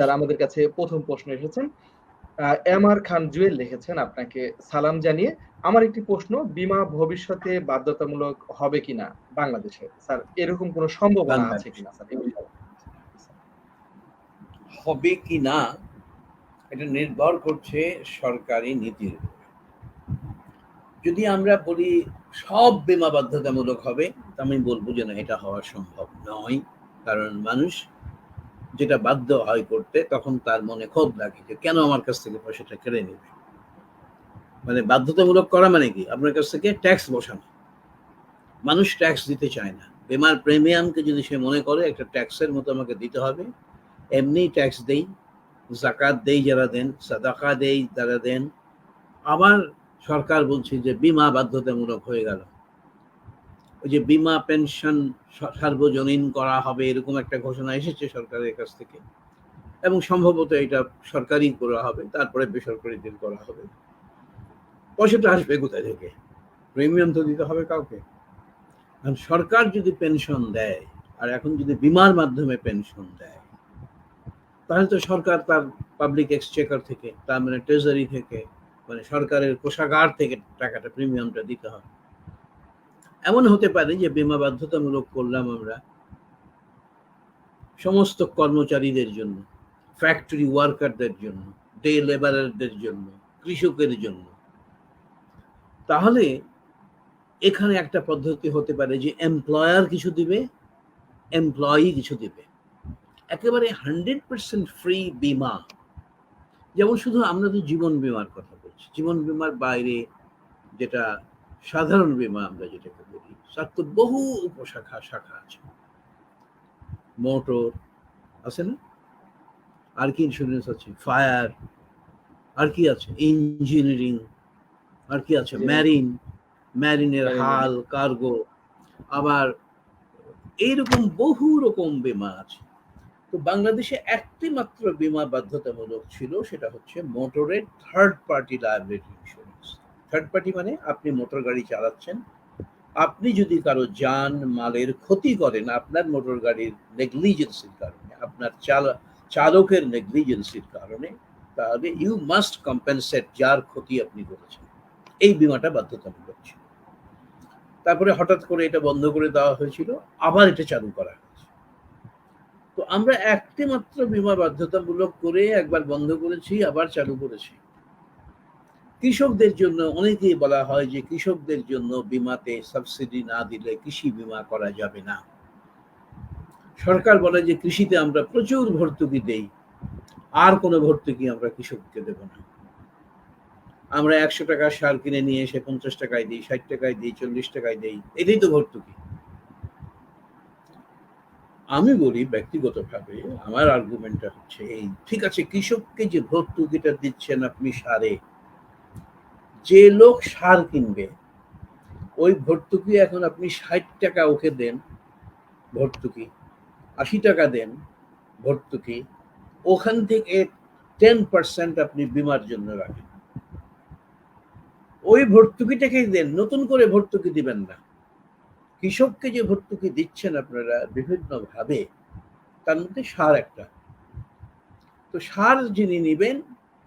Sir আমাদের কাছে প্রথম প্রশ্ন এসেছেন এম আর খান জুয়েল লিখেছেন আপনাকে সালাম জানিয়ে। আমার একটি প্রশ্ন বিমা ভবিষ্যতে বাধ্যতামূলক হবে কিনা বাংলাদেশে? স্যার এরকম কোনো সম্ভাবনা আছে কিনা? স্যার হবে কি না এটা নির্ভর করছে সরকারি নীতির যদি আমরা বলি সব বিমা বাধ্যতামূলক হবে আমি বলব যে না এটা হওয়া সম্ভব নয়। কারণ মানুষ যেটা বাধ্য হয় করতে, তখন তার মনে ক্ষোভ লাগে যে, কেন আমার কাছ থেকে পয়সাটা কেড়ে নেবে? মানে বাধ্যতামূলক করা মানে কি? আপনার কাছ থেকে ট্যাক্স বসানো। মানুষ ট্যাক্স দিতে চায় না। বিমার প্রিমিয়ামকে যদি সে মনে করে, একটা ট্যাক্সের মতো আমাকে দিতে হবে। এমনি ট্যাক্স দেই, জাকাত দেই যারা দেন, সাদাকা দেই যারা দেন। আবার সরকার বলছে যে, বিমা বাধ্যতামূলক হয়ে গেল। ওই যে বিমা পেনশন সার্বজনীন করা হবে এরকম একটা ঘোষণা এসেছে সরকারের কাছ থেকে। এবং সম্ভবত এটা সরকারি করা হবে, তারপরে বেসরকারিদের করা হবে। পয়সাটা আসবে কোথায় থেকে? প্রিমিয়াম তো দিতে হবে কাউকে। কারণ সরকার যদি পেনশন দেয়, আর এখন যদি বিমার মাধ্যমে পেনশন দেয়, তাহলে তো সরকার তার পাবলিক এক্সচেকার থেকে, তার মানে ট্রেজারি থেকে মানে সরকারের কোষাগার থেকে টাকাটা প্রিমিয়ামটা দিতে হবে। এমন হতে পারে যে বিমা বাধ্যতামূলক করলাম আমরা সমস্ত কর্মচারীদের জন্য ফ্যাক্টরি ওয়ার্কারদের জন্য ডে লেবারারদের জন্য, কৃষকের জন্য। তাহলে এখানে একটা পদ্ধতি হতে পারে যে এমপ্লয়ার কিছু দিবে এমপ্লয়ি কিছু দিবে। একেবারে হান্ড্রেড পার্সেন্ট ফ্রি বিমা। যেমন শুধু আমরা তো জীবন বিমার কথা বলছি, জীবন বিমার বাইরে যেটা সাধারণ বিমা আমরা যেটাকে বলি তার তো বহু উপশাখা শাখা আছে। মোটর আছে না? আর কি ইন্স্যুরেন্স আছে? ফায়ার আর কি আছে? ইঞ্জিনিয়ারিং আর কি আছে? ম্যারিন ম্যারিনের হাল কার্গো আবার এইরকম বহু রকম বিমা আছে। তো বাংলাদেশে একটি মাত্র বিমা বাধ্যতামূলক ছিল সেটা হচ্ছে মোটরের third party liability insurance third party মানে আপনি মোটর গাড়ি চালাচ্ছেন। আপনি যদি কারও যান, মালের ক্ষতি করেন, আপনার মোটর গাড়ির নেগলিজেন্সির কারণে, আপনার চালকের নেগলিজেন্সির কারণে, তাহলে ইউ মাস্ট কম্পেনসেট যার ক্ষতি আপনি করেছেন। এই বিমাটা বাধ্যতামূলক ছিল। তারপরে হঠাৎ করে এটা বন্ধ করে দেওয়া হয়েছিল, আবার এটা চালু করা হয়েছে। তো আমরা একটি মাত্র বিমা বাধ্যতামূলক করে একবার বন্ধ করেছি, আবার চালু করেছি। কৃষকদের জন্য অনেকেই বলা হয় যে কৃষকদের জন্য বিমাতে সাবসিডি না দিলে কৃষি বিমা করা যাবে না। সরকার বলে যে কৃষিতে আমরা প্রচুর ভর্তুকি দেই, আর কোনো ভর্তুকি আমরা কৃষককে দেব না। আমরা একশো টাকা সার কিনে নিয়ে এসে পঞ্চাশ টাকায় দিই, ষাট টাকায় দিই, চল্লিশ টাকায় দিই, এটাই তো ভর্তুকি। আমি বলি ব্যক্তিগতভাবে আমার আর্গুমেন্টটা হচ্ছে এই, ঠিক আছে, কৃষককে যে ভর্তুকিটা দিচ্ছেন আপনি সারে যে লোক সার কিনবে, ওই ভর্তুকি এখন আপনি ষাট টাকা ওকে দেন, ভর্তুকি, আশি টাকা দেন ভর্তুকি, ওখান থেকে টেন পার্সেন্ট আপনি বিমার জন্য রাখেন। ওই ভর্তুকিটাকেই দেন, নতুন করে ভর্তুকি দিবেন না। কৃষককে যে ভর্তুকি দিচ্ছেন আপনারা বিভিন্ন ভাবে তার মধ্যে সার একটা। তো সার যিনি নিবেন,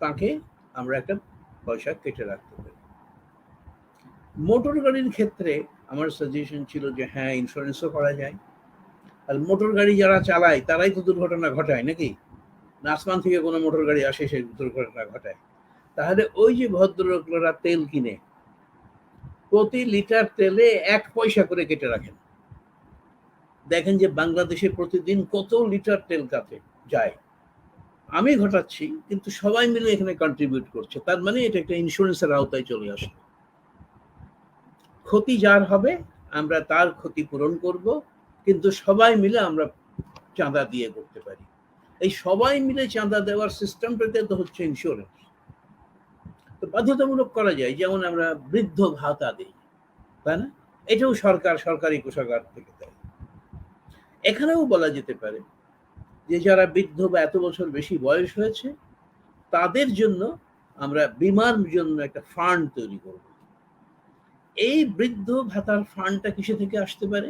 তাকে আমরা একটা পয়সা কেটে রাখতে পারি। মোটর গাড়ির ক্ষেত্রে আমার সাজেশন ছিল যে হ্যাঁ ইন্স্যুরেন্সও করা যায়। আর মোটর গাড়ি যারা চালায়, তারাই তো দুর্ঘটনা ঘটায় নাকি? আসমান থেকে কোনো মোটর গাড়ি আসে, সেই দুর্ঘটনা ঘটায়। তাহলে ওই যে ভদ্রলোকরা তেল কিনে, প্রতি লিটার তেলে এক পয়সা করে কেটে রাখেন। দেখেন যে বাংলাদেশে প্রতিদিন কত লিটার তেল কাটে, যায়। আমি ঘটাচ্ছি, কিন্তু সবাই মিলে এখানে কন্ট্রিবিউট করছে। তার মানে এটা একটা ইন্স্যুরেন্সের আওতায় চলে আসে ক্ষতি যার হবে, আমরা তার ক্ষতি পূরণ করব, কিন্তু সবাই মিলে আমরা চাঁদা দিয়ে করতে পারি। এই সবাই মিলে চাঁদা দেওয়ার সিস্টেমটাতে তো হচ্ছে ইন্স্যুরেন্স তো বাধ্যতামূলক করা যায়, যেমন আমরা বৃদ্ধ ভাতা দিই, তাই না? এটাও সরকার, সরকারি কোষাগার থেকে দেয়। এখানেও বলা যেতে পারে যে যারা বৃদ্ধ বা এত বছর বেশি বয়স হয়েছে, তাদের জন্য আমরা বিমার জন্য একটা ফান্ড তৈরি করব। এই বৃদ্ধ ভাতার ফান্ডটা কিসে থেকে আসতে পারে?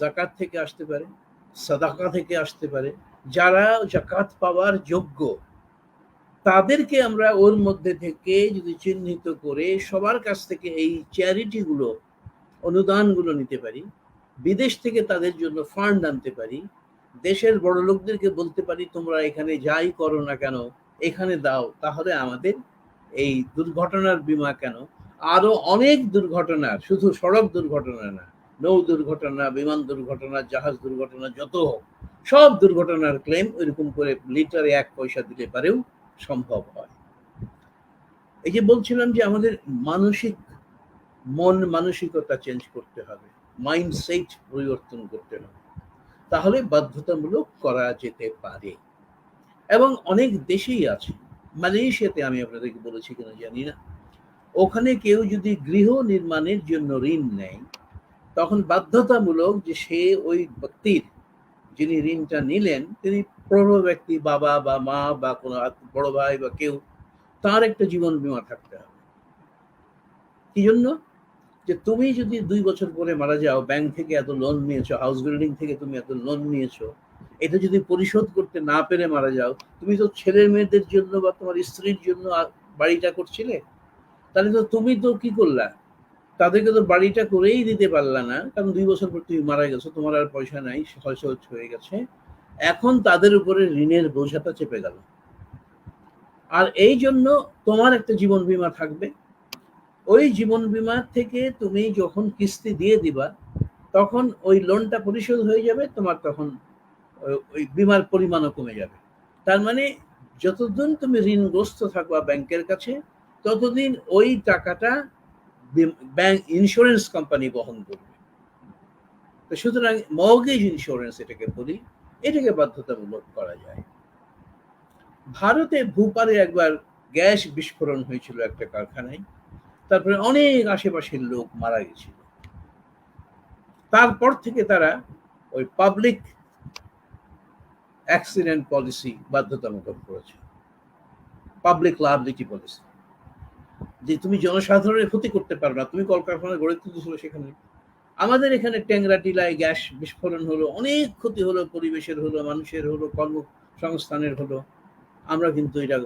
জাকাত থেকে আসতে পারে, সাদাকা থেকে আসতে পারে। যারা জাকাত পাওয়ার যোগ্য, তাদেরকে আমরা ওর মধ্যে থেকে যদি চিহ্নিত করে সবার কাছ থেকে এই চ্যারিটিগুলো অনুদানগুলো নিতে পারি, বিদেশ থেকে তাদের জন্য ফান্ড আনতে পারি দেশের বড় লোকদেরকে বলতে পারি, তোমরা এখানে যাই করো না কেন? এখানে দাও। তাহলে আমাদের এই দুর্ঘটনার বিমা কেন? আরও অনেক দুর্ঘটনার শুধু সড়ক দুর্ঘটনা না, নৌ দুর্ঘটনা, বিমান দুর্ঘটনা, জাহাজ দুর্ঘটনা, যত হোক, সব দুর্ঘটনার ক্লেম ওইরকম করে লিটারে এক পয়সা দিতে পারেও সম্ভব হয়। এই যে বলছিলাম যে আমাদের মানসিক, মন মানসিকতা চেঞ্জ করতে হবে মাইন্ডসেট পরিবর্তন করতে হবে। তাহলে বাধ্যতামূলক করা যেতে পারে। এবং অনেক দেশেই আছে, মালয়েশিয়াতে আমি আপনাদেরকে বলেছি কিনা জানি না। ওখানে কেউ যদি গৃহ নির্মাণের জন্য ঋণ নেয়, তখন বাধ্যতামূলক যে সে ওই ব্যক্তির যিনি ঋণটা নিলেন, তিনি প্রবল ব্যক্তি, বাবা বা মা বা কোনো বড় ভাই বা কেউ, তার একটা জীবন বীমা থাকতে হবে। কি জন্য? যে তুমি যদি দুই বছর পরে মারা যাও ব্যাংক থেকে এত লোন নিয়েছো হাউস বিল্ডিং থেকে তুমি এত লোন নিয়েছো, এটা যদি পরিশোধ করতে না পেরে মারা যাও, তুমি তো ছেলে মেয়েদের জন্য বা তোমার স্ত্রীর জন্য বাড়িটা করছিলে? তাহলে তো তুমি তো কি করলা? তাদেরকে তো বাড়িটা করেই দিতে পারলা না, কারণ দুই বছর পর তুমি মারা গেছো, তোমার আর পয়সা নাই, সহজ হয়ে গেছে। এখন তাদের উপরে ঋণের বোঝাটা চেপে গেল। আর এই জন্য তোমার একটা জীবন বীমা থাকবে। ওই জীবন বীমা থেকে তুমি যখন কিস্তি দিয়ে দিবা, তখন ওই লোনটা পরিশোধ হয়ে যাবে, তোমার তখন ওই বিমার পরিমাণও কমে যাবে। তার মানে যতদিন তুমি ঋণগ্রস্ত থাকবা ব্যাংকের কাছে, ততদিন ওই টাকাটা ব্যাংক ইন্স্যুরেন্স কোম্পানি বহন করবে। তো সুতরাং মর্গেজ ইন্স্যুরেন্স এটাকে বলি, এটাকে বাধ্যতামূলক করা যায়। ভারতে ভূপালে একবার গ্যাস বিস্ফোরণ হয়েছিল একটা কারখানায়। তারপরে অনেক আশেপাশের লোক মারা গেছিল। তারপর থেকে তারা ওই পাবলিক অ্যাক্সিডেন্ট পলিসি বাধ্যতামূলক করেছে। পাবলিক লাইবিলিটি পলিসি যে তুমি জনসাধারণের ক্ষতি করতে পারবে না, তুমি কলকারখানা গড়ে তুলেছিল সেখানে। আমাদের এখানে ট্যাংরা টিলায় গ্যাস বিস্ফোরণ হলো, অনেক ক্ষতি হলো, পরিবেশের হলো, মানুষের হলো, কর্মসংস্থানের হলো। আমরা কিন্তু এটা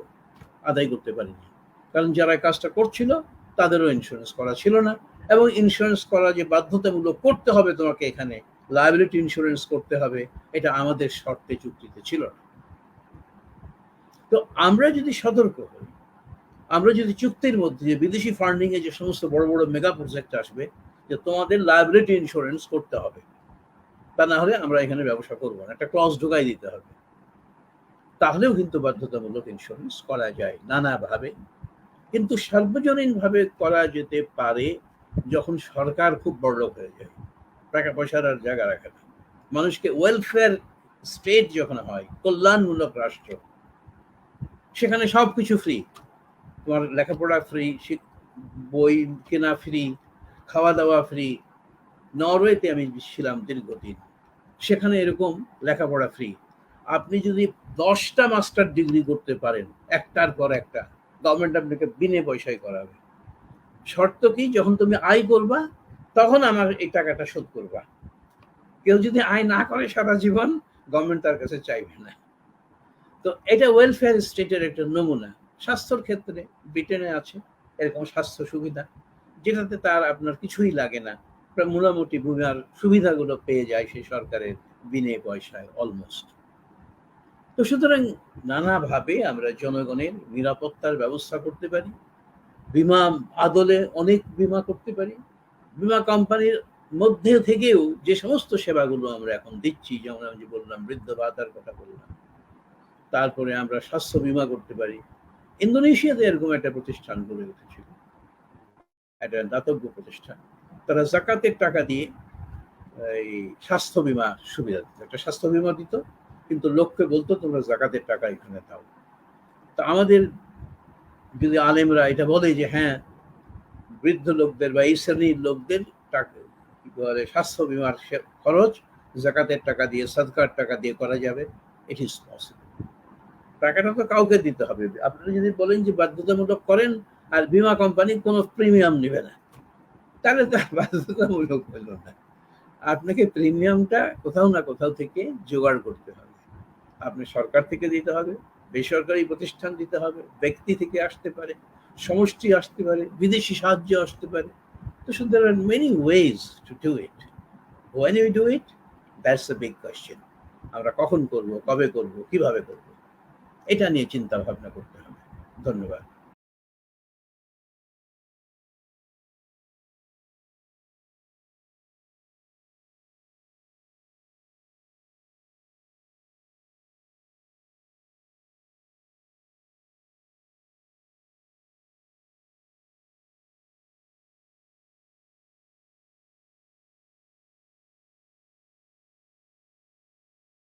আদায় করতে পারিনি। কারণ যারা কাজটা করছিল তাদেরও ইন্স্যুরেন্স করা ছিল না। এবং ইন্স্যুরেন্স করা যে বাধ্যতামূলক করতে হবে তোমাকে এখানে লাইবিলিটি ইন্স্যুরেন্স করতে হবে, এটা আমাদের শর্তে, চুক্তিতে ছিল না। তো আমরা যদি সতর্ক হই, আমরা যদি চুক্তির মধ্যে যে বিদেশি ফান্ডিং এ যে সমস্ত বড় বড় মেগা প্রজেক্ট আসবে, যে তোমাদের লাইবিলিটি ইন্স্যুরেন্স করতে হবে, তা না হলে আমরা এখানে ব্যবসা করব না, একটা ক্লজ ঢুকাই দিতে হবে। তাহলেও কিন্তু বাধ্যতামূলক ইন্স্যুরেন্স করা যায় নানাভাবে। কিন্তু সার্বজনীনভাবে করা যেতে পারে যখন সরকার খুব বড় হয়ে যায়। টাকা পয়সার আর জায়গা রাখে না। মানুষকে ওয়েলফেয়ার স্টেট যখন হয়, কল্যাণমূলক রাষ্ট্র, সেখানে সব কিছু ফ্রি তোমার লেখাপড়া ফ্রি বই কেনা ফ্রি খাওয়া দাওয়া ফ্রি নরওয়েতে আমি ছিলাম দীর্ঘদিন। সেখানে এরকম লেখাপড়া ফ্রি আপনি যদি দশটা মাস্টার ডিগ্রি করতে পারেন, একটার পর একটা। গভর্নমেন্ট আপনাকে বিনে পয়সায় করাবে। শর্ত কি? যখন তুমি আয় করবা, তখন আমার এই টাকাটা শোধ করবা। কেউ যদি আয় না করে সারা জীবন গভর্নমেন্ট তার কাছে চাইবে না। তো এটা ওয়েলফেয়ার স্টেটের একটা নমুনা। স্বাস্থ্যর ক্ষেত্রে ব্রিটেনে আছে, এরকম স্বাস্থ্য সুবিধা, যেটাতে তার আপনার কিছুই লাগে না। মোটামুটি বিমার সুবিধাগুলো পেয়ে যায় সেই সরকারের বিনে পয়সায় অলমোস্ট তো সুতরাং নানাভাবে আমরা জনগণের নিরাপত্তার ব্যবস্থা করতে পারি, বিমা আদলে অনেক বিমা করতে পারি। বিমা কোম্পানির মধ্যে থেকেও যে সমস্ত সেবাগুলো আমরা এখন দিচ্ছি, যেমন আমি যে বললাম, বৃদ্ধ ভাতার কথা বললাম, তারপরে আমরা স্বাস্থ্য বিমা করতে পারি। ইন্দোনেশিয়াতে এরকম একটা প্রতিষ্ঠান গড়ে উঠেছিল। একটা দাতব্য প্রতিষ্ঠান। তারা জাকাতের টাকা দিয়ে এই স্বাস্থ্য বিমা সুবিধা দিত। একটা স্বাস্থ্য বিমা দিত কিন্তু লোককে বলতো, তোমরা জাকাতের টাকা এখানে দাও। তা আমাদের যদি আলেমরা এটা বলে যে হ্যাঁ বৃদ্ধ লোকদের বা এই শ্রেণির লোকদের টাকা স্বাস্থ্য বিমার খরচ জাকাতের টাকা দিয়ে, সদকার টাকা দিয়ে করা যাবে। ইট ইজ পসিবল টাকাটা তো কাউকে দিতে হবে। আপনারা যদি বলেন যে, বাধ্যতামূলক করেন আর বিমা কোম্পানি কোনো প্রিমিয়াম নেবে না, তাহলে তো বাধ্যতামূলক হলো না। আপনাকে প্রিমিয়ামটা কোথাও না কোথাও থেকে জোগাড় করতে হবে। আপনি সরকার থেকে দিতে হবে, বেসরকারি প্রতিষ্ঠান দিতে হবে, ব্যক্তি থেকে আসতে পারে, সমষ্টি আসতে পারে, বিদেশি সাহায্য আসতে পারে। তো so there are many ways to do it when you do it that's a big question আমরা কখন করব, কবে করব, কীভাবে করব, এটা নিয়ে চিন্তা ভাবনা করতে হবে। ধন্যবাদ।